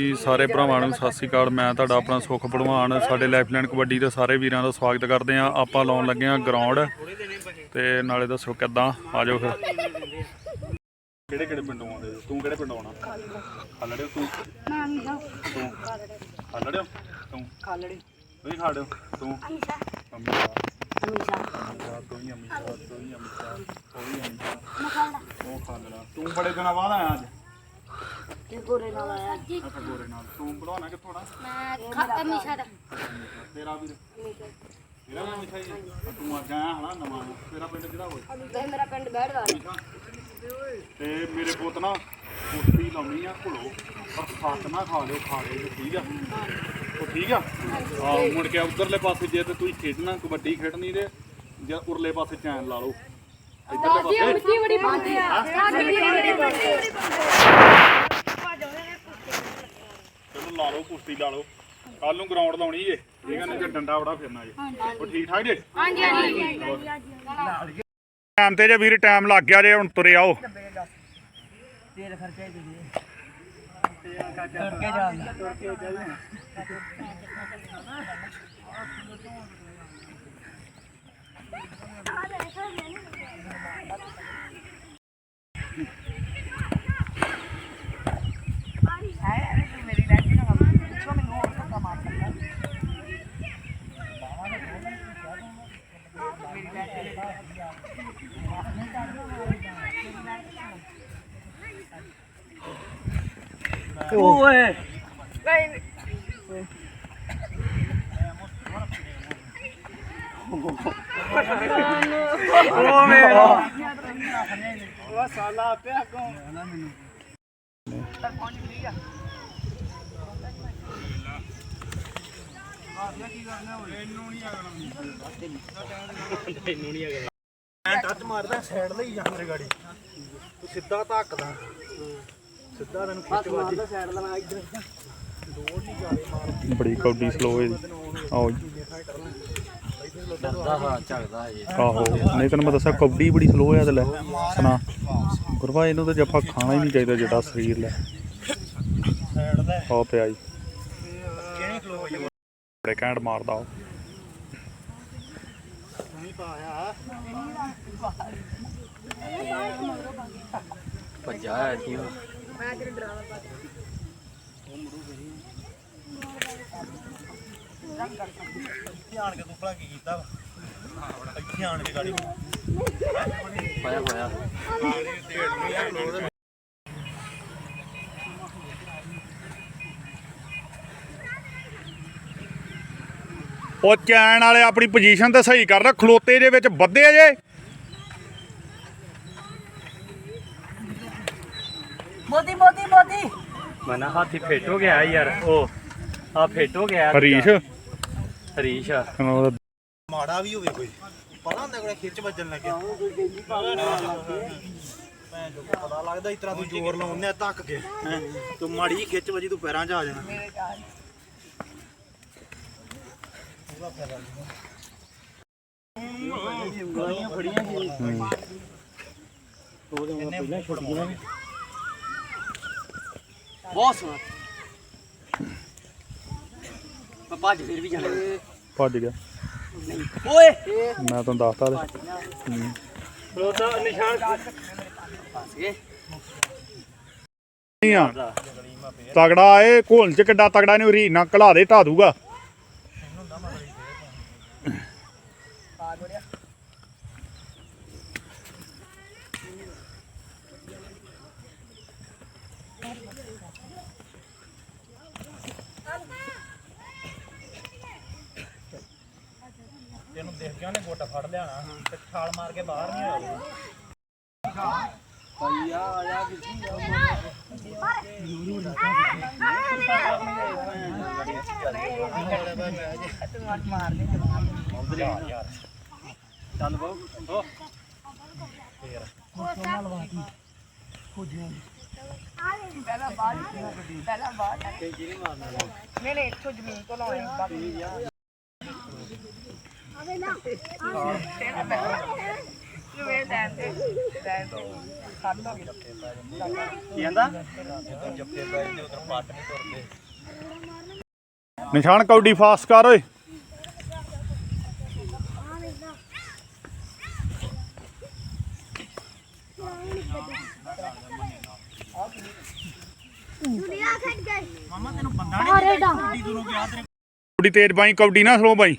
ਜੀ ਸਾਰੇ ਭਰਾਵਾਂ ਨੂੰ ਸਤਿ ਸ੍ਰੀ ਅਕਾਲ। ਮੈਂ ਤੁਹਾਡਾ ਆਪਣਾ ਸੁਖ ਭਲਵਾਨ ਸਾਡੇ ਲਾਈਫਲਾਈਨ ਕਬੱਡੀ ਦੇ ਸਾਰੇ ਵੀਰਾਂ ਦਾ ਸਵਾਗਤ ਕਰਦੇ ਆਂ ਆਪਾਂ ਲਾਉਣ ਲੱਗੇ ਆਂ ਗਰਾਊਂਡ ਤੇ ਨਾਲੇ ਦੱਸੋ ਕਿੱਦਾਂ? ਆ ਜਾਓ ਫਿਰ। ਕਿਹੜੇ ਕਿਹੜੇ ਪਿੰਡੋਂ ਆਉਂਦੇ ਹੋ? ਤੂੰ ਕਿਹੜੇ ਪਿੰਡੋਂ ਆਉਣਾ? ਖਾਲੜੇ ਤੂੰ? ਤੂੰ? ਖਾਲੜੇ ਤੂੰ? ਖਾਲੜੀ। ਤੁਸੀਂ ਖਾੜੋ ਤੂੰ? ਅੰਮ੍ਰਿਤਾ ਅੰਮ੍ਰਿਤਾ ਤੂੰ ਹੀ ਅੰਮ੍ਰਿਤਾ ਤੂੰ ਹੀ ਅੰਮ੍ਰਿਤਾ ਉਹ ਵੀ ਅੰਮ੍ਰਿਤਾ ਉਹ ਖਾਲੜਾ। ਤੂੰ ਬੜੇ ਦਿਨਾਂ ਬਾਅਦ ਆਇਆ ਅੱਜ। ਤੇ ਗੋਰੇ ਨਾਲ ਆਇਆ। ਅੱਛਾ ਗੋਰੇ ਨਾਲ। ਤੂੰ ਬਣਾਉਣਾ ਕਿੱਥੋਂ ਨਾ ਮੈਂ ਖਾ ਅਮੀਸ਼ਾ ਦਾ। ਤੇਰਾ ਵੀਰ? ਤੇਰਾ ਵੀ ਮਿਠਾਈ ਹੈ? ਤੂੰ ਅੱਜ ਆਇਆ ਹਨਾ ਨਵਾਂ। ਤੇਰਾ ਪਿੰਡ ਕਿਹੜਾ ਹੋਏ ਤੇ ਮੇਰਾ ਪਿੰਡ ਬੈੜਵਾ ਤੇ ਮੇਰੇ ਪੁੱਤ ਨਾ ਕੁਸ਼ਤੀ ਲਾਉਣੀ ਆ ਘੁਲੋ ਪਰ ਫੱਕ ਨਾ ਖਾ ਲਿਓ ਖਾ ਲਿਓ ਜੀ, ਠੀਕ ਆ? ਉਹ ਠੀਕ ਆ? ਹਾਂ ਮੁੜ ਕੇ ਉਧਰਲੇ ਪਾਸੇ ਜੇ ਤੇ ਤੁਸੀਂ ਖੇਡਣਾ ਕਬੱਡੀ ਖੇਡਣੀ ਤੇ ਜਾਂ ਉਰਲੇ ਪਾਸੇ ਚੈਨ ਲਾ ਲਓ। ਇਧਰਲੇ ਪਾਸੇ ਬੜੀ ਬੰਦੇ ਆ। ਚਲੋ ਲਾ ਲਓ ਕੁਸ਼ਤੀ ਲਾ ਲਓ। ਕੱਲ ਨੂੰ ਗਰਾਊਂਡ ਲਾਉਣੀ ਜੇ ਠੀਕ ਆ ਨਹੀਂ ਤੇ ਡੰਡਾ ਬੜਾ ਫਿਰਨਾ ਜੇ ਉਹ ਠੀਕ ਠਾਕ ਜੇ? ਹਾਂਜੀ ਹਾਂਜੀ। ਟਾਈਮ ਤੇ ਜੇ ਵੀਰ ਟਾਈਮ ਲੱਗ ਗਿਆ ਜੇ ਹੁਣ ਤੁਰੇ ਆਓ। ਤੇਲ ਖਰਚਾ ਹੀ ਦੇ ਤੁਰ ਕੇ ਜਾਂਦਾ ਤੁਰ ਕੇ ਜਾਂਦਾ ਮੇਰੀ ਲੈਟੀ ਨਾ ਪਿੱਛੋਂ ਮੈਨੂੰ ਹੋਰ ਧੱਕਾ ਮਾਰ ਉਹ ਮੇਰਾ ਉਹ ਸਾਲਾ ਪਿਆ ਕੋ ਪਹੁੰਚ ਗਈ ਆ ਮੈਂ ਟੱਚ ਮਾਰਦਾ ਸਾਈਡ ਲਈ ਜਾ ਮੇਰੇ ਗਾੜੀ ਤੂੰ ਸਿੱਧਾ ਧੱਕਦਾ ਸਿੱਧਾ ਤੈਨੂੰ ਖਿੱਚ ਵੱਜ ਸਾਈਡ ਲਣਾ ਇੱਧਰ ਬੜੀ ਕੌਡੀ ਸਲੋ ਹੈ ਆਓ ਡਰਦਾ ਹਾਂ ਝਗਦਾ ਹੈ ਆਹੋ ਨਹੀਂ ਤੈਨੂੰ ਮੈਂ ਦੱਸਿਆ ਕਬੱਡੀ ਬੜੀ ਸਲੋ ਹੈ ਤੇ ਲੈ ਸੁਣਾ। ਗੁਰਵਾ ਇਹਨੂੰ ਤਾਂ ਜੱਫਾ ਖਾਣਾ ਹੀ ਨਹੀਂ ਚਾਹੀਦਾ ਜਿਹੜਾ ਸਰੀਰ ਲੈ ਆਹ ਪਿਆ ਜੀ ਬੜੇ ਘੈਂਟ ਮਾਰਦਾ ਉਹ। ਨਹੀਂ ਪਾਇਆ ਭੱਜਾ ਹੈ ਜੀ ਧਿਆਨ ਕੇ ਤੂੰ ਭਲਾ ਕੀ ਕੀਤਾ ਵਾ? ਇੱਥੇ ਆਣ ਕੇ ਗਾੜੀ। ਪਾਇਆ ਹੋਇਆ ਉਹ ਚੈਨ ਵਾਲੇ ਆਪਣੀ ਪੋਜੀਸ਼ਨ ਤੇ ਸਹੀ ਕਰ ਲੈ ਖਲੋਤੇ ਦੇ ਵਿੱਚ ਵੱਧੇ ਜੇ। ਮੋਦੀ ਮੋਦੀ ਮੋਦੀ। ਮਨਾ ਹਾਥੀ ਫੇਟ ਹੋ ਗਿਆ ਯਾਰ ਉਹ। ਆ ਫੇਟ ਹੋ ਗਿਆ। ਹਰੀਸ਼। ਹਰੀਸ਼ ਉਹਦਾ ਮਾੜਾ ਵੀ ਹੋਵੇ ਕੋਈ। ਪਤਾ ਹੁੰਦਾ ਕੋਈ ਖਿੱਚ ਵੱਜਣ ਲੱਗਿਆ ਭੈਣ ਜੋ ਪਤਾ ਲੱਗਦਾ ਇਸ ਤਰ੍ਹਾਂ ਤੂੰ ਜ਼ੋਰ ਲਾਉਂਦੇ ਧੱਕ ਕੇ। ਹੈਂ। ਤੂੰ ਮਾੜੀ ਜਿਹੀ ਖਿੱਚ ਵੱਜੀ ਤੂੰ ਪੈਰਾਂ 'ਚ ਆ ਜਾਣਾ। ਗੋਲੀਆਂ ਫੜੀਆਂ ਸੀ ਇਹਨੇ ਛੁੱਟੀਆਂ ਵੀ ਬਹੁਤ ਸੋਹਣਾ ਮੈਂ ਭੱਜ ਫਿਰ ਵੀ ਜਾਣਾ। ਭੱਜ ਗਿਆ। ਓਏ। ਮੈਂ ਤੁਹਾਨੂੰ ਦੱਸਤਾ ਹੂੰ। ਖਲੋਤਾ ਨਿਸ਼ਾਨ ਫਸ ਗਏ ਨਹੀਂ ਆ ਤਗੜਾ ਏ ਘੋਲ ਚ ਕਿੱਡਾ ਤਗੜਾ ਨੇ ਰੀ ਨਾ ਘਲਾ ਦੇ ਢਾ ਦੂਗਾ। ਤੈਨੂੰ ਦੇਖ ਕੇ ਉਹਨੇ ਗੋਟਾ ਫੜ ਲਿਆਣਾ ਤੇ ਛਾਲ ਮਾਰ ਕੇ ਬਾਹਰ ਨਹੀਂ ਆਉਣਾ। ਭਾਈ ਆ ਆ ਜਾ ਚੱਲ ਬਾਬੂ ਕੀ ਕਹਿੰਦਾ ਨਿਸ਼ਾਨ ਕੌਡੀ ਫਾਸਟ ਕਰ ਓਏ। ਦੁਨੀਆ ਖੜ ਗਈ। ਮਾਮਾ ਤੈਨੂੰ ਬੰਦਾ ਨਹੀਂ ਕੌਡੀ ਦੂਰੋਂ ਗਿਆ ਤੇਰੇ ਕੌਡੀ ਤੇਜ਼ ਬਾਈ ਕੌਡੀ ਨਾ ਸਲੋ ਬਾਈ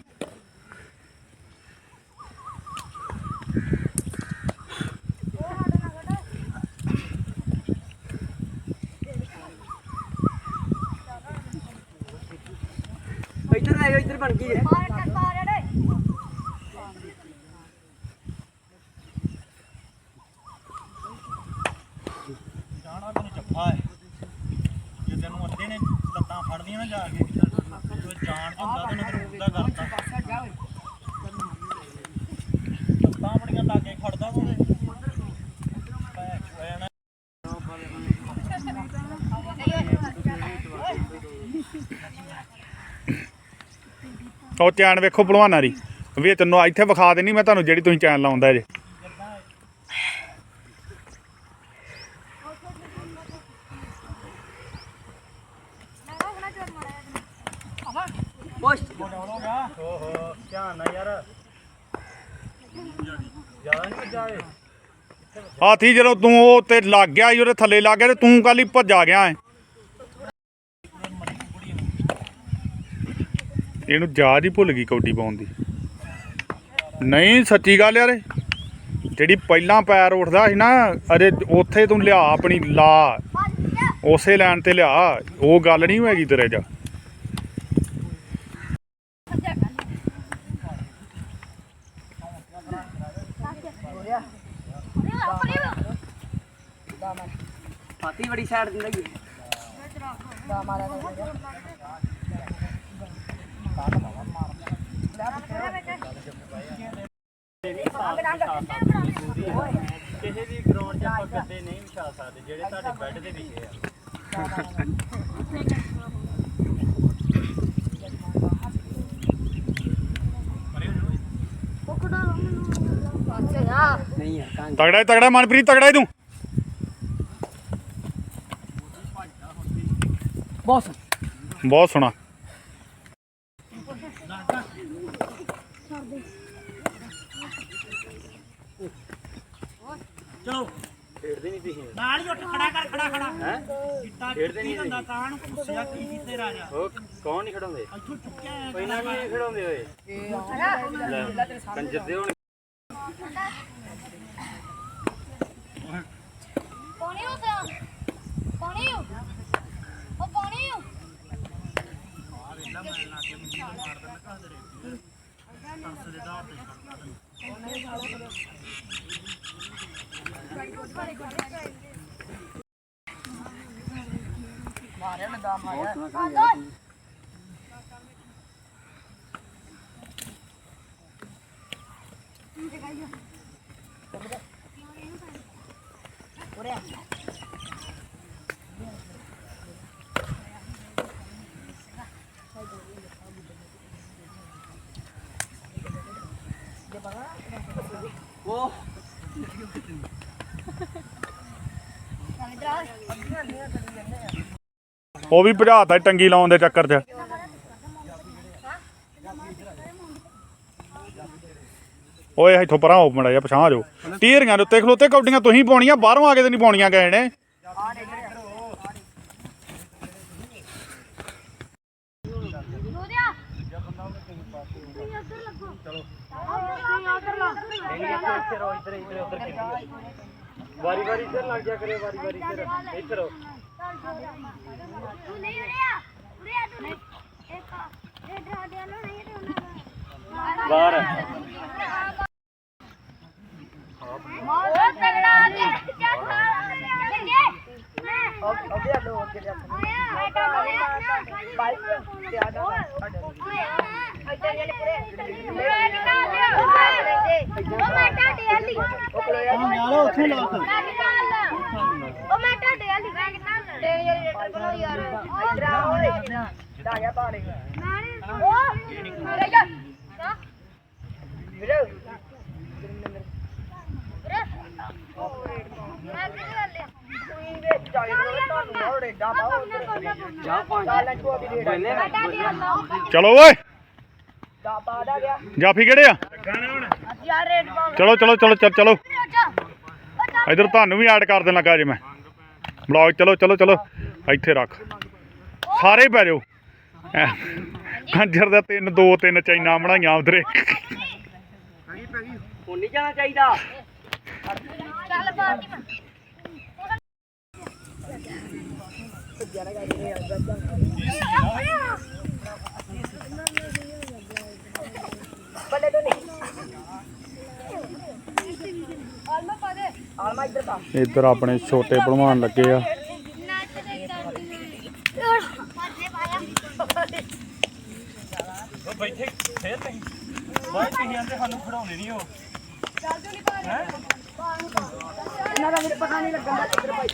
ਇੱਧਰ ਆਇਓ ਇੱਧਰ ਬਣ ਗਈ ਹੈ ਜਾਣਾ ਤੈਨੂੰ ਚੱਫਾ ਹੈ ਜੇ ਤੈਨੂੰ ਅੱਧੇ ਨੇ ਲੱਤਾਂ ਫੜਦੀਆਂ ਨਾ ਜਾ ਕੇ ਜੋ ਜਾਣ ਚ ਹੁੰਦਾ ਤੈਨੂੰ ਤੈਨੂੰ ਮੁੱਦਾ ਕਰਤਾ ਲੱਤਾਂ ਆਪਣੀਆਂ ਲਾਗੇ ਖੜਦਾ ਤੂੰ ਤੇ। ਭੈ- ਭੈਣ ਉਹ ਚੈਨ ਵੇਖੋ ਭਲਵਾਨਾਂ ਦੀ। ਵੀ ਤੈਨੂੰ ਇੱਥੇ ਵਿਖਾ ਦੇਣੀ ਮੈਂ ਤੁਹਾਨੂੰ ਜਿਹੜੀ ਤੁਸੀਂ ਚੈਨ ਲਾਉਂਦਾ ਜੇ। ਪੁਸ਼ ਹੋ ਗਿਆ ਓਹੋ ਧਿਆਨ ਨਾਲ ਯਾਰ। ਜ਼ਿਆਦਾ ਨਹੀਂ ਜਾਏ ਹਾਥੀ ਜਦੋਂ ਤੂੰ ਉਹ ਤੇ ਲੱਗ ਗਿਆ ਸੀ, ਉਹਦੇ ਥੱਲੇ ਲੱਗ ਗਿਆ ਤੇ ਤੂੰ ਕੱਲ ਹੀ ਭੱਜਾ ਗਿਆ ਐ ਇਹਨੂੰ ਜਾਜ ਹੀ ਭੁੱਲ ਗਈ ਕੌਡੀ ਪਾਉਣ ਦੀ। ਨਹੀਂ, ਸੱਚੀ ਗੱਲ ਯਾਰ, ਜਿਹੜੀ ਪਹਿਲਾਂ ਪੈਰ ਉੱਠਦਾ ਸੀ ਨਾ, ਅਰੇ ਉੱਥੇ ਤੂੰ ਲਿਆ ਆਪਣੀ, ਲਾ। ਉਸੇ ਲਾਈਨ ਤੇ ਲਿਆ, ਉਹ ਗੱਲ ਨਹੀਂ ਹੋਏਗੀ ਤੇਰੇ ਜਾ ਬੜੀ ਸਾਈਡ ਦਿੰਦਾ ਹੀ ਹੈ ਕਿਸੇ ਵੀ ਗਰਾਊਂਡ 'ਚ ਆਪਾਂ ਗੱਦੇ ਨਹੀਂ ਵਿਛਾ ਸਕਦੇ ਜਿਹੜੇ ਤੁਹਾਡੇ ਬੈੱਡ ਦੇ ਵਿਛੇ ਆ। ਕਾਂ ਤਗੜਾ ਹੀ ਤਗੜਾ ਮਨਪ੍ਰੀਤ ਤਗੜਾ ਹੀ ਤੂੰ ਬੌਸ ਬਹੁਤ ਸੋਹਣਾ। ਚਲੋ। ਖੇਡਦੇ ਨਹੀਂ ਤੁਸੀਂ ਨਾਲ ਹੀ ਉੱਠ ਖੜਾ ਕਰ ਖੜਾ ਖੜਾ। ਹੈ? ਖੇਡਦੇ ਨਹੀਂ ਹੁੰਦਾ ਕਾਂ ਨੂੰ ਗੁੱਸਿਆ ਕੀ ਕੀਤੇ ਰਾਜਾ? ਉਹ ਕੌਣ ਨਹੀਂ ਖੜਾਉਂਦੇ? ਇੱਥੋਂ ਚੁੱਕਿਆ ਹੈ ਪਹਿਲਾਂ ਵੀ ਨਹੀਂ ਖੜਾਉਂਦੇ ਹੋਏ। ਲੈ, ਕੰਜਰ ਦੇ ਹੁਣ ਉਹ ਉਹ ਵੀ ਭਜਾਤਾ ਟੰਗੀ ਲਾਉਣ ਦੇ ਚੱਕਰ 'ਚ। ਓਏ ਇੱਥੋਂ ਪਰਾਂ ਹੋ ਮੜਾ ਜਾ ਪਛਾਣ ਜੋ। ਟੀਰੀਆਂ ਦੇ ਉੱਤੇ ਖਲੋਤੇ ਕੌਡੀਆਂ, ਤੁਸੀਂ ਪਾਉਣੀਆਂ, ਬਾਹਰੋਂ ਆ ਕੇ ਤੇ ਨਹੀਂ ਪਾਉਣੀਆਂ ਗਏ ਨੇ ਲੋਦਿਆ ਤੁਸੀਂ ਉੱਧਰ ਲੱਗੋ ਚਲੋ ਤੁਸੀਂ ਉੱਧਰ ਲੱਗ ਇੱਧਰ ਆਓ, ਇੱਧਰ ਇੱਧਰ ਉੱਧਰ ਖੇਡੀ ਵਾਰੀ ਵਾਰੀ ਸਿਰ ਲੱਗ ਜਾ ਕਰੇ ਵਾਰੀ ਵਾਰੀ ਸਿਰ ਇੱਧਰ ਆਓ। ਤੂੰ ਨਹੀਂ ਉੜਿਆ ਉੜਿਆ ਤੂੰ ਨਹੀਂ ਇੱਕ ਇਹ ਡਰਾਡਿਆ ਨੂੰ ਨਹੀਂ ਤੇ ਉਹਨਾਂ ਦਾ ਬਾਹਰ ਮਾਰ ਤਗੜਾ ਦੇ ਚੱਲ ਲੱਗੇ ਮੈਂ ਅੱਗੇ ਲੋ ਅੱਗੇ ਜਾ ਆਇਆ ਬੇਟਾ ਬਾਈਕ ਤੇ ਆ ਜਾ ਇੱਧਰ ਜਿਹੜੇ ਪੂਰੇ ਮੈਂ ਨਿਕਾਲ ਲਿਆ ਉਹ ਮੈਂ ਟਾਟੇ ਵਾਲੀ ਲਾ ਉਹ ਮੈਂ ਵਾਲੀ ਤੇ ਬਣਾਓ ਯਾਰ ਇੱਧਰ ਆ ਦਾ ਗਿਆ ਉਹ ਮੇਰੇ ਯਾਰ ਕੇ ਚੱਲ ਓਏ। ਦਾ ਪਾ ਦਾ ਗਿਆ। ਜਾਫੀ ਕਿਹੜੇ ਆ? ਯਾਰ ਰੇਡ ਪਾਉ ਚਲੋ ਚਲੋ ਚਲੋ ਚਲੋ। ਇਧਰ ਤੁਹਾਨੂੰ ਵੀ ਐਡ ਕਰ ਦੇਣ ਲੱਗਾ ਜੇ ਮੈਂ। ਬਲੌਗ ਚਲੋ ਚਲੋ ਚਲੋ ਇੱਥੇ ਰੱਖ। ਸਾਰੇ ਪੈ ਜਾਓ। ਐ, ਕੰਜਰ ਦਾ ਤਿੰਨ ਦੋ ਤਿੰਨ ਚੈਨਾ ਬਣਾਈਆਂ ਉਧਰੇ। ਹੁਣ ਨਹੀਂ ਜਾਣਾ ਚਾਹੀਦਾ। ਚੱਲ ਪਾਰਟੀ ਨਹੀਂ ਆਲਮਾ ਪਾ ਦੇ ਇੱਧਰ ਆਪਣੇ ਛੋਟੇ ਭਲਵਾਨ ਲੱਗੇ ਆ। ਬੈਠੇ ਫੇਰ ਨਹੀਂ ਬਾਈ ਤੁਸੀਂ ਆਂਦੇ ਸਾਨੂੰ ਖੜਾਉਣੇ ਨਹੀਂ ਹੋ? ਇਹਨਾਂ ਦਾ ਮੇਰੇ ਪਤਾ ਨਹੀਂ ਲੱਗਦਾ ਇੱਧਰ ਭਾਈ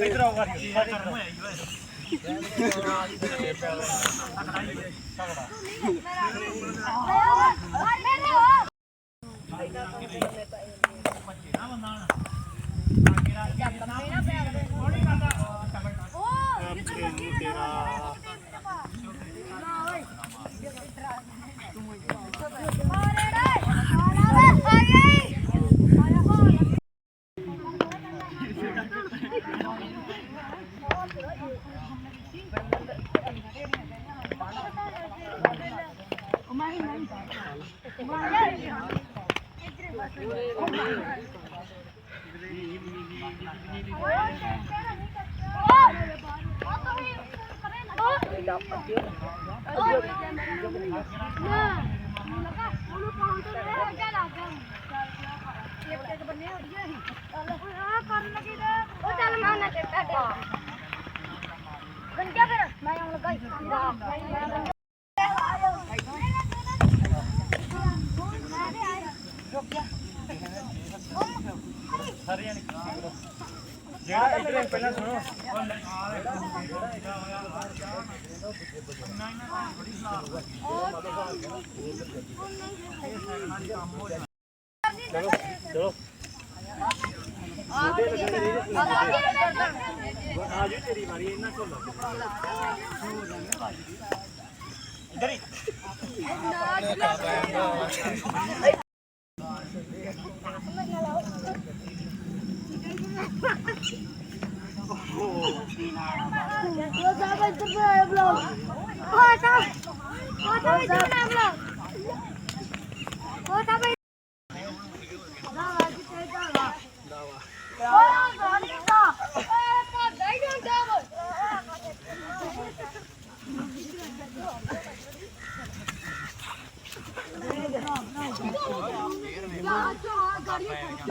ਇਧਰ ਆਓ ਵਾਰੀ ਕੀ ਕਰਨ ਹੋਇਆ ਜੀ ਓਏ ਮੈਂ ਗੰਜਾ ਫਿਰ। ਮੈਂ ਆਉਣ ਲੱਗਾ ਹੀ ਜਿਹੜਾ ਇਧਰ ਪਹਿਲਾਂ ਸੁਣੋ ਆਜੋ ਤੇਰੀ ਵਾਰੀ ਇਹਨਾਂ ਕੋਲ ਇਧਰ ਹੀ ਉਹ ਸਾਹਿਬ ਇੱਧਰ ਤੇ ਆਇਆ ਬਲੌਗ ਉਹ ਸਾਹਿਬ ਉਹ ਸਾਹਿਬ ਇੱਧਰ ਤੇ ਆਇਆ ਬਲੌਗ ਉਹ ਸਾਹਿਬ ਦਾਵਾ ਕਿੱਥੇ ਦਾਵਾ ਉਹ ਗਾਣ ਕਿੱਥਾ ਓਏ ਭਾਗਾ ਹੀ ਜਾਂਦਾ ਵਾ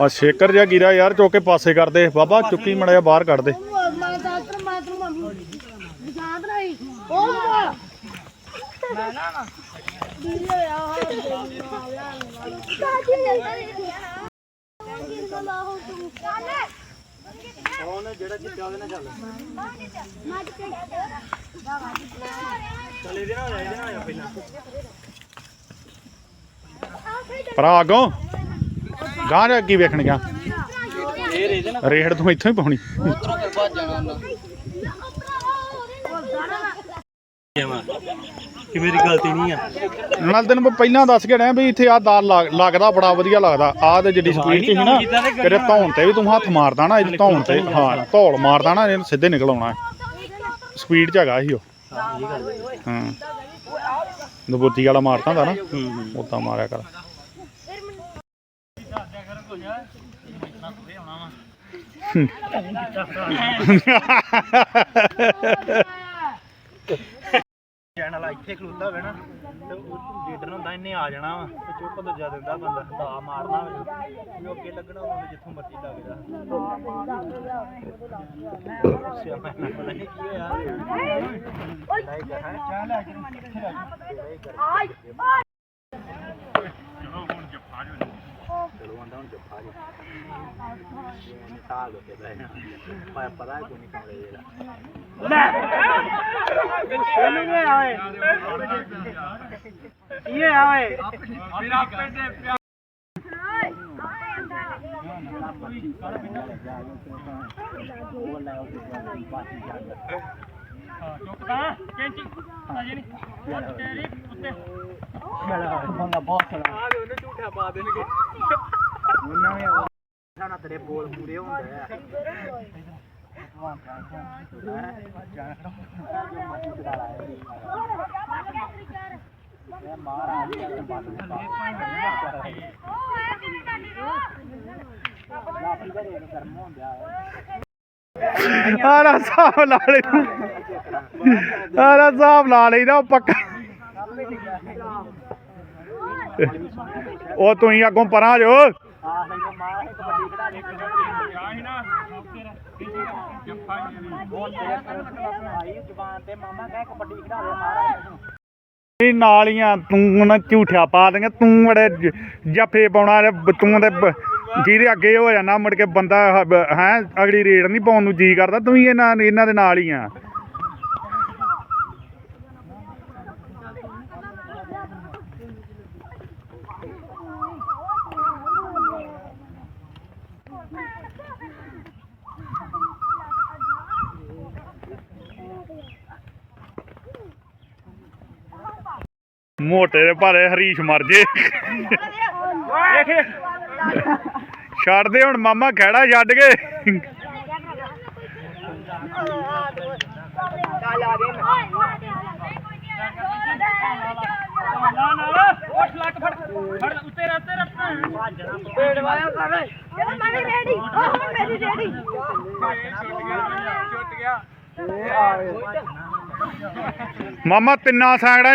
ਆ ਸ਼ੇਕਰ ਜਿਹਾ ਗਿਰਾ ਯਾਰ ਚੁੱਕ ਕੇ ਪਾਸੇ ਕਰ ਦੇ। ਬਾਬਾ ਚੁੱਕੀ ਮੜਿਆ ਬਾਹਰ ਕੱਢ ਦੇ। ਭਰਾ ਅੱਗੋਂ। ਗਾਂ ਜਾ ਕੀ ਵੇਖਣ ਗਿਆ। ਰੇਡ ਤੂੰ ਇੱਥੋਂ ਹੀ ਪਾਉਣੀ। ਉਧਰੋਂ ਫਿਰ ਭੱਜ ਜਾਣਾ ਉਹਨਾਂ ਕਿ ਮੇਰੀ ਗਲਤੀ ਨਹੀਂ ਆ। ਨਾਲ ਤੈਨੂੰ ਮੈਂ ਪਹਿਲਾਂ ਦੱਸ ਕੇ ਡਿਆ ਵੀ ਇੱਥੇ ਆ ਦਾਲ ਲੱਗ- ਲੱਗਦਾ ਬੜਾ ਵਧੀਆ ਲੱਗਦਾ। ਆ ਤੇ ਜਿੱਡੀ ਸਪੀਡ ਸੀ ਨਾ ਤੇਰੇ ਧੌਣ ਤੇ ਵੀ ਤੂੰ ਹੱਥ ਮਾਰਦਾ ਨਾ ਇਹਦੀ ਧੌਣ ਤੇ ਹਾਂ ਧੌਲ ਮਾਰਦਾ ਨਾ ਇਹਨੂੰ ਸਿੱਧੇ ਨਿਕਲ ਆਉਣਾ ਸਪੀਡ 'ਚ ਹੈਗਾ ਸੀ ਉਹ। ਹਾਂ ਦਬੁੱਤੀ ਵਾਲਾ ਮਾਰਦਾ ਹੁੰਦਾ ਨਾ ਉਦਾਂ ਮਾਰਿਆ ਕਰ। ਚੈਨਲ ਇੱਥੇ ਖਲੋਤਾ ਹੋਵੇ ਨਾ ਤੇ ਉਹ ਲੀਡਰ ਹੁੰਦਾ ਇਹਨੇ ਆ ਜਾਣਾ ਵਾ ਤੇ ਚੁੱਪ ਦੂਜਾ ਦਿੰਦਾ ਬੰਦਾ ਦਾ ਮਾਰਨਾ ਹੋਵੇ ਵੀ ਉਹ ਅੱਗੇ ਲੱਗਣਾ ਉਹਨੂੰ ਜਿੱਥੋਂ ਮਰਜ਼ੀ ਲੱਗਦਾ ਸਿਆਪਾ ਨਾ ਪਤਾ ਨਹੀਂ ਕੀ ਹੋਇਆ। ਲਾਈਕ ਹੈ ਚੱਲ ਆ ਜੀ ਕਿੱਥੇ ਰਹਿ ਗਈ ਚਲੋ ਆਂਦਾ ਹੁਣ ਜੱਫਾ ਜੀ ਇਹ ਸਾਲ ਹੋ ਕੇ ਬਹਿਣਾ ਪਰ ਪਤਾ ਹੈ ਕੋਈ ਨਹੀਂ ਕਮਰੇ ਜਿਹੜਾ ਇਹਨੂੰ ਆਏ ਇਹ ਆਏ ਚੁੱਕ ਤਾਂ ਕੈਂਚੀ ਅਜੇ ਨਹੀਂ ਉਹ ਤੇਰੀ ਉੱਤੇ ਬੰਦਾ ਬਹੁਤ ਸੋਹਣਾ ਆ ਉਹਨੇ ਝੂਠਾ ਪਾ ਦੇਣਗੇ। ਉਹਨਾਂ ਵੀ ਸਾਡਾ ਤੇਰੇ ਬੋਲ ਪੂਰੇ ਹੁੰਦੇ ਆ। ਆਰਾ ਹਿਸਾਬ ਲਾ ਲਈ। ਆਰਾ ਹਿਸਾਬ ਲਾ ਲਈਦਾ ਪੱਕਾ। ਉਹ ਤੁਸੀਂ ਅੱਗੋਂ ਪਰਾਂ ਜੋ ਆਹ ਨਹੀਂ ਮਾਰ ਇੱਕ ਕਬੱਡੀ ਖੜਾ ਦੇ ਆਹੀ ਨਾ ਜੱਫਾ ਆਈ ਜ਼ੁਬਾਨ ਤੇ ਮਾਮਾ ਕਹੇ ਕਬੱਡੀ ਖੜਾ ਦੇ ਮਾਰਾ ਇਹ ਨਾਲੀਆਂ ਤੂੰ ਨਾ ਝੂਠਿਆ ਪਾ ਦੇਂਗੇ ਤੂੰ ਬੜੇ ਜੱਫੇ ਪਾਉਣਾ ਤੂੰ ਤੇ ਜਿਹਦੇ ਅੱਗੇ ਹੋ ਜਾਣਾ ਮੁੜ ਕੇ ਬੰਦਾ ਹੈ ਅਗਲੀ ਰੇਡ ਨਹੀਂ ਪਾਉਣ ਨੂੰ ਜੀ ਕਰਦਾ, ਤੂੰ ਹੀ ਇਹਨਾਂ ਇਹਨਾਂ ਦੇ ਨਾਲ ਹੀ ਆ। ਮੋਟੇ ਦੇ ਭਾਰੇ ਹਰੀਸ਼ ਮਰ ਜੇ। ਛੱਡ ਦੇ ਹੁਣ, ਮਾਮਾ ਖੜਾ ਛੱਡ ਕੇ। ਗਏ ਪੇੜ ਵਾਇਆ ਕਰ ਚਲੋ ਮੈਂ ਵੀ ਰੈਡੀ ਹੁਣ ਮੇਰੀ ਰੈਡੀ ਛੁੱਟ ਗਿਆ ਮਾਮਾ ਤਿੰਨਾਂ ਸੈਂਕੜਾਂ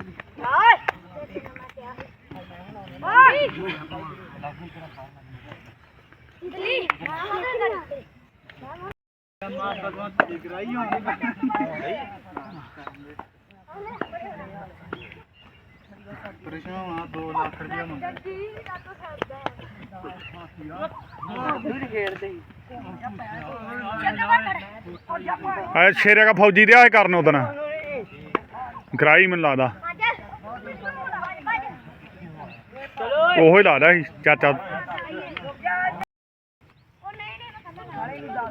ਲੈ ਆ 2 ਲੱਖ ਰੁਪਏ ਮੰਗ ਆ ਸ਼ੇਰੇ ਦਾ ਫੌਜੀ ਦੇ ਆਏ ਕਰਨ ਉਦਣ ਗਰਾਈ ਮੈਨੂੰ ਲੱਗਦਾ। ਉਹੋ ਹੀ ਲੱਗਦਾ ਸੀ ਚਾਚਾ ਉਹ ਨਹੀਂ ਨਹੀਂ ਮੈਂ ਕੱਲਾ ਲੱਗਾ ਨਹੀਂ ਟੱਚ ਲੱਗਾ ਲੈ ਕਾਗੇ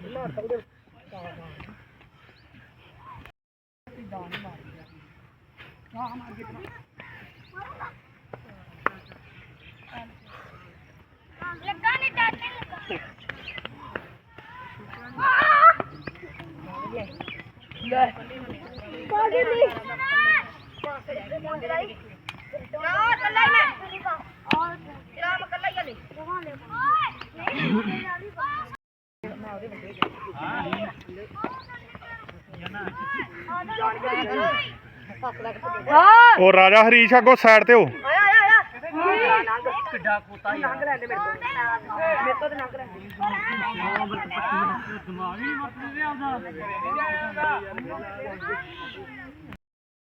ਦੀ ਨਾ ਕੱਲਾ ਹੀ ਮੈਂ ਨਾ ਮੈਂ ਕੱਲਾ ਹੀ ਹਾਂ ਉਹ ਰਾਜਾ ਹਰੀਸ਼ ਅੱਗੋਂ ਸਾਈਡ ਤੇ ਹੋ। ਆਇਆ ਆਇਆ ਆਇਆ। ਕਿੱਡਾ ਕੋਤਾ ਹੀ ਨੰਗ ਲੈਂਦੇ ਮੇਰੇ ਤੋਂ। ਮੇਰੇ ਤੋਂ ਤੇ ਨੰਗ ਲੈਂਦੇ।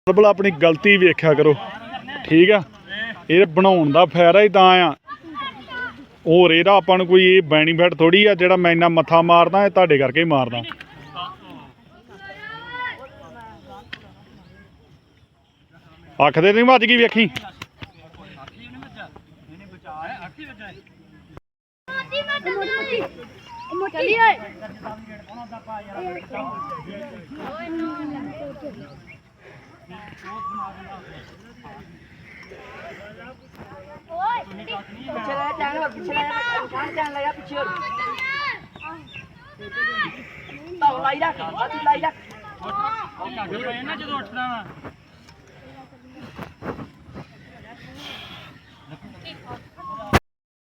ਮਤਲਬ ਆਪਣੀ ਗਲਤੀ ਵੇਖਿਆ ਕਰੋ। ਠੀਕ ਆ? ਇਹ ਬਣਾਉਣ ਦਾ ਫਾਇਦਾ ਹੀ ਤਾਂ ਆ। ਹੋਰ ਇਹਦਾ ਆਪਾਂ ਨੂੰ ਕੋਈ ਇਹ ਬੈਨੀਫਿਟ ਥੋੜੀ ਆ ਜਿਹੜਾ ਮੈਂ ਇੰਨਾ ਮੱਥਾ ਮਾਰਦਾ ਇਹ ਤੁਹਾਡੇ ਕਰਕੇ ਹੀ ਮਾਰਦਾ। ਅੱਖ ਦੇ ਨਹੀਂ ਵੱਜ ਗਈ ਵੇਖੀ? ਚੱਲੀ ਓਏ ਓਏ ਪਿੱਛੇ ਲੈ ਜਾਣ ਪਿੱਛੇ ਲੈ ਜਾਣ ਜਾਣ ਲੱਗਾ ਪਿੱਛੇ ਹੋ ਤਾਂ ਲਾਈ ਰੱਖ ਆ ਤੂੰ ਲਾਈ ਰੱਖ ਇਹਨਾਂ ਜਦੋਂ ਉੱਠਦਾ ਵਾ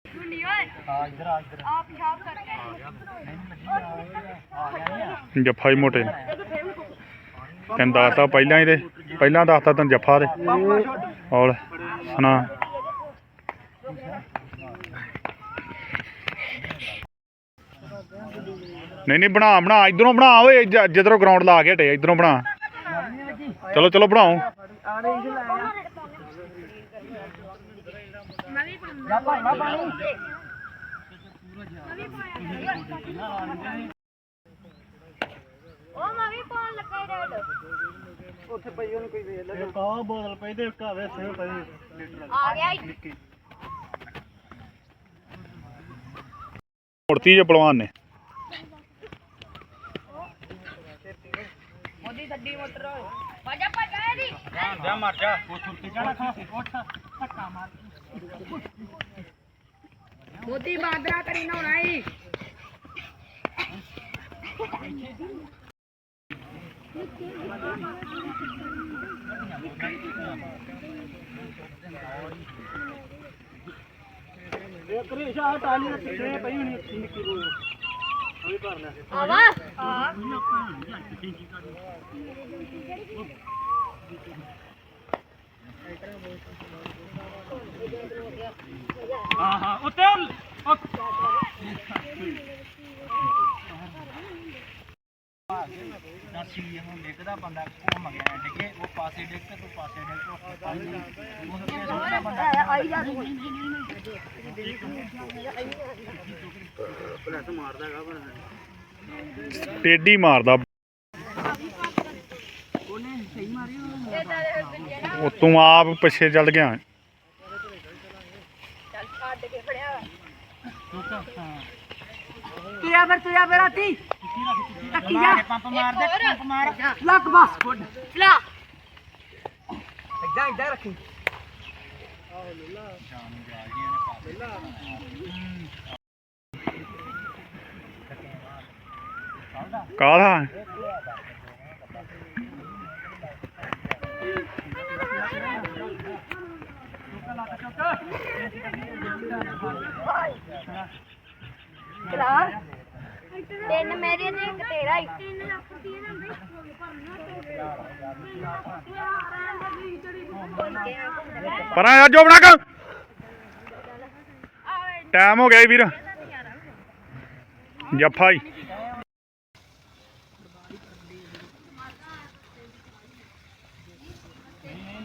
ਮੁੰਡੀ ਓਏ ਹਾਂ ਇੱਧਰ ਆ ਇੱਧਰ। ਆ। ਪਿਸ਼ਾਬ ਕਰਕੇ ਜੱਫਾ ਹੀ ਮੋਟੇ। ਤੈਨੂੰ ਦੱਸਤਾ ਪਹਿਲਾਂ ਹੀ ਤੇ। ਪਹਿਲਾਂ ਦੱਸਤਾ ਤੈਨੂੰ ਜੱਫਾ ਦੇ ਔਰ ਸੁਣਾ। ਨਹੀਂ ਨਹੀਂ ਬਣਾ ਬਣਾ। ਇਧਰੋਂ ਬਣਾ। ਓਏ ਜਿੱਧਰੋਂ ਗਰਾਊਂਡ ਲਾ ਕੇ ਹਟੇ ਇਧਰੋਂ ਬਣਾ। ਚਲੋ ਚਲੋ ਬਣਾਓ। ਆ ਰਹੀ ਸੀ ਲਾਇਆ ਮੈਂ ਵੀ ਪਾਉਂਦਾ ਉਹ ਮੈਂ ਵੀ ਪਾਉਣ ਲੱਗਾ ਰੈਡ ਉੱਥੇ ਪਈ ਉਹਨੂੰ ਕੋਈ ਵੇਖ ਲੈ। ਕਾਹ ਬੋਤਲ ਪਈ ਤੇ ਕਾਵੇ ਸੇ ਪਈ। ਲੀਟਰ ਆ ਗਿਆ ਈ। ਨਿੱਕੀ। ਮੁੜਤੀ ਜੇ ਪਹਿਲਵਾਨ ਨੇ। ਉਹਦੀ ਗੱਡੀ ਮੋਟਰ ਭੱਜਾ ਭੱਜਾ ਇਹਦੀ। ਜਾ ਮਰ ਜਾ। ਮੋਦੀ ਬਾਦਰਾ ਕਰੀ ਨਹਾਉਣਾ ਈ ਇਹ ਕਰੀ ਸ਼ਾਹ ਟਾਲੀ ਦੇ ਪਿੱਛੇ ਪਈ ਹੋਣੀ ਨਿੱਕੀ ਕੋਲ ਉਹ ਵੀ ਭਰ ਲੈ ਆਵਾ? ਆ ਹਾਂ ਹਾਂ ਉੱਤੇ ਉਹ- ਉਹ- ਦੱਸੀ ਡਿੱਗਦਾ ਬੰਦਾ ਘੁੰਮ ਗਿਆ ਡਿੱਗੇ ਉਹ ਪਾਸੇ ਡਿੱਗ ਤੇ ਤੂੰ ਪਾਸੇ ਡਿੱਗ ਤੇ ਉਹ ਪਾਣੀ ਨਹੀਂ ਉਹ ਤੇ ਸੋਚਦਾ ਬੰਦਾ ਆਈ ਜਾ ਤੂੰ ਮਾਰਦਾ ਹੈਗਾ ਪਰ ਟੇਡੀ ਮਾਰਦਾ। ਉਹ ਤੂੰ ਆਪ ਪਿੱਛੇ ਚੱਲ ਗਿਆ। ਚੱਲ ਛੱਡ ਕੇ ਫੜਿਆ ਤੁਰਿਆ ਫਿਰ ਤੁਰਿਆ ਫਿਰ ਰਾਤੀ। ਟੱਕੀ ਜਾ। ਪੰਪ ਮਾਰ ਦੇ ਪੰਪ ਮਾਰ ਲੱਕ ਬਸ ਗੁੱਡ ਲਾ। ਏਦਾਂ ਏਦਾਂ ਰੱਖੀ। ਕਾਹਦਾ? ਚਲਾ ਤਿੰਨ ਮੇਰੇ ਤੇ ਇੱਕ ਤੇਰਾ ਹੀ। ਪਰਾਂ ਆ ਜੋ ਬਣਾ ਕਰ। ਟਾਈਮ ਹੋ ਗਿਆ ਈ ਵੀਰ। ਜੱਫਾ ਹੀ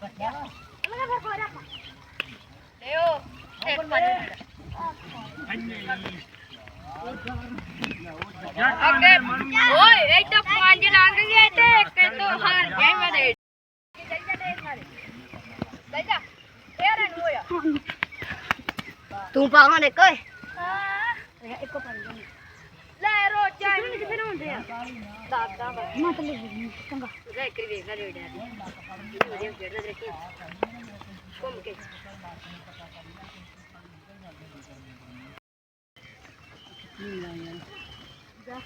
ਲਗਾ ਫਿਰ ਕੋਰਾ ਲਿਓ ਇੱਕ ਪੰਜ ਅੱਗੇ ਓਏ ਇਹ ਤਾਂ ਪੰਜ ਲੰਘ ਗਏ ਤੇ ਇੱਕ ਤੋਂ ਹਾਰ ਗਿਆ ਮੈਂ ਦੇ ਲੈ ਜਾ ਫੇਰ ਇਹਨੂੰ ਹੋਇਆ ਤੂੰ ਪਾਵਾਂ ਦੇ ਕੋਈ ਹਾਂ ਇੱਕੋ ਪੰਜ ਲੈ ਰੋਚਾ ਇਹਨੂੰ ਕਿੱਥੇ ਹੁੰਦੇ ਆ? ਦਾਦਾ ਮਤਲਬ ਚੰਗਾ। ਲੈ ਇੱਕ ਵੇਖ ਲੈ ਰੇੜਿਆ ਦੀ। ਵਧੀਆ ਖੇਡਦਾ ਦੇਖੀ ਘੁੰਮ ਕੇ। ਪਾ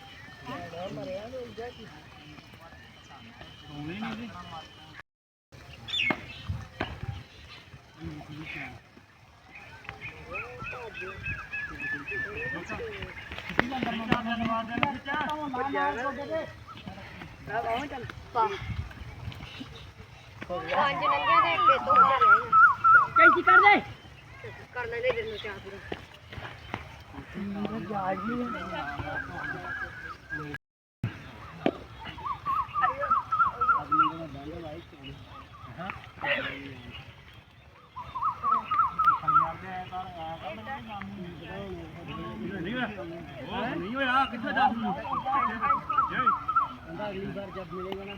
ਪੰਜ ਨੰਗੇ ਦੇ ਕੇ ਤੋਂ ਹਾਰ ਰਹੇ ਕੈਂਚੀ ਕਰ ਦੇ ਕਰਨਾ ਦੇ ਦਿਨ ਨੂੰ ਚਾਹ ਪੂਰਾ ਨਹੀਂ ਹੋਇਆ ਕਿੱਥੇ ਜਾ ਕਹਿੰਦਾ ਅਗਲੀ ਵਾਰ ਜਦ ਮਿਲੇਗਾ ਨਾ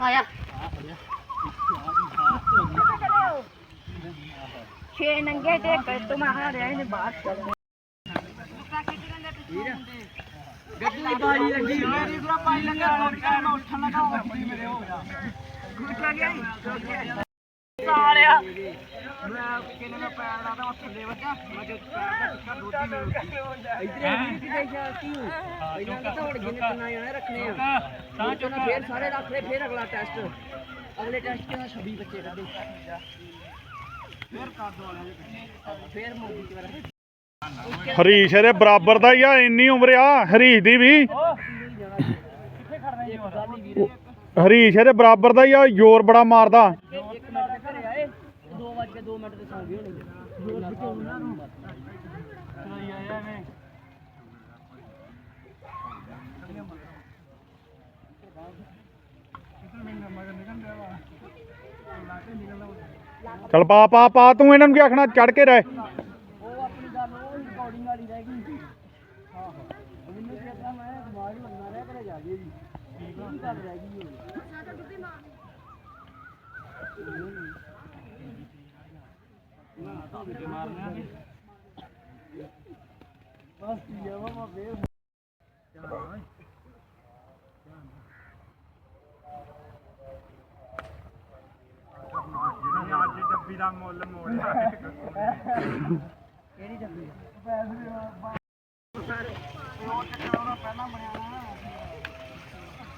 ਆਇਆ ਛੇ ਨੰਗੇ ਤੇ ਕਰ ਤੁਮ ਆ ਰਹੇ ਨੇ ਬਾਹਰ ਚਲੇ ਗੱਡੀ ਦੀ ਬਾਜੀ ਲੱਗੀ ਮੇਰੀ ਪੂਰਾ ਪਾਈ ਲੰਗਾ ਰੋਡ ਕੇ ਮੈਂ ਉੱਠਣ ਲੱਗਾ ਵੱਡੀ ਮੇਰੇ ਹੋ ਗਿਆ ਸਾਲਿਆ ਮੈਂ ਕਿਨੇ ਮੈਂ ਪੈਰ ਲਾਦਾ ਉਹ ਥੱਲੇ ਵੱਜਾ ਮੈਂ ਜੋ ਪੈਰ ਦਾ ਟਿੱਕਾ ਦੋਦੀ ਮੇਰੇ ਪਹਿਲਾਂ ਤਾਂ ਦੌੜ ਗਏ ਕਿੰਨਾ ਜਾਣੇ ਰੱਖਣੇ ਆ ਤਾਂ ਚੋਂ ਫੇਰ ਸਾਰੇ ਰੱਖ ਲਏ ਫੇਰ ਅਗਲਾ ਟੈਸਟ ਅਗਲੇ ਟੈਸਟ ਤੇ 26 ਬੱਚੇ ਕੱਢੇ ਫੇਰ ਕਰ ਦੋ ਵਾਲਿਆਂ ਫੇਰ ਮੋਦੀ ਚ ਵਰ ਹਰੀਸ਼ ਇਹਦੇ ਬਰਾਬਰ ਦਾ ਹੀ ਆ, ਇੰਨੀ ਉਮਰ ਆ, ਹਰੀਸ਼ ਦੀ ਵੀ। ਹਰੀਸ਼ ਇਹਦੇ ਬਰਾਬਰ ਦਾ ਹੀ ਆ, ਜ਼ੋਰ ਬੜਾ ਮਾਰਦਾ। ਇੱਕ ਮਿੰਟ ਤੇ ਘਰੇ ਆਏ 2 ਵਜ 2 ਮਿੰਟ ਤੇ ਸੌਂ ਗਏ ਹੋਣੇ ਜੋਰ ਕਿਤੇ ਉਹਨਾਂ ਨੂੰ ਚਲਾਈ ਆਇਆ ਨੇ ਚਲ ਪਾ ਪਾ ਪਾ, ਤੂੰ ਇਹਨਾਂ ਨੂੰ ਕੀ ਆਖਣਾ ਚੜ ਕੇ ਰਹਿ। ਉਹ ਆਪਣੀ ਗੱਲ ਉਹ ਰਿਕਾਰਡਿੰਗ ਵਾਲੀ ਰਹਿ ਗਈ ਆਹੋ ਉਹ ਮੈਨੂੰ ਕਹਿੰਦਾ ਮੈਂ ਦਿਮਾਗ ਹੀ ਲੱਗਣਾ ਰਿਹਾ ਘਰੇ ਜਾ ਕੇ ਜੀ ਠੀਕ ਅੱਜ ਡੱਬੀ ਦਾ ਮੁੱਲ ਮੋੜਿਆ ਕਿਹੜੀ ਡੱਬੀ ਪੈਸੇ ਉਹ ਟਕਾਉਣਾ ਪਹਿਲਾਂ ਬਣਿਆ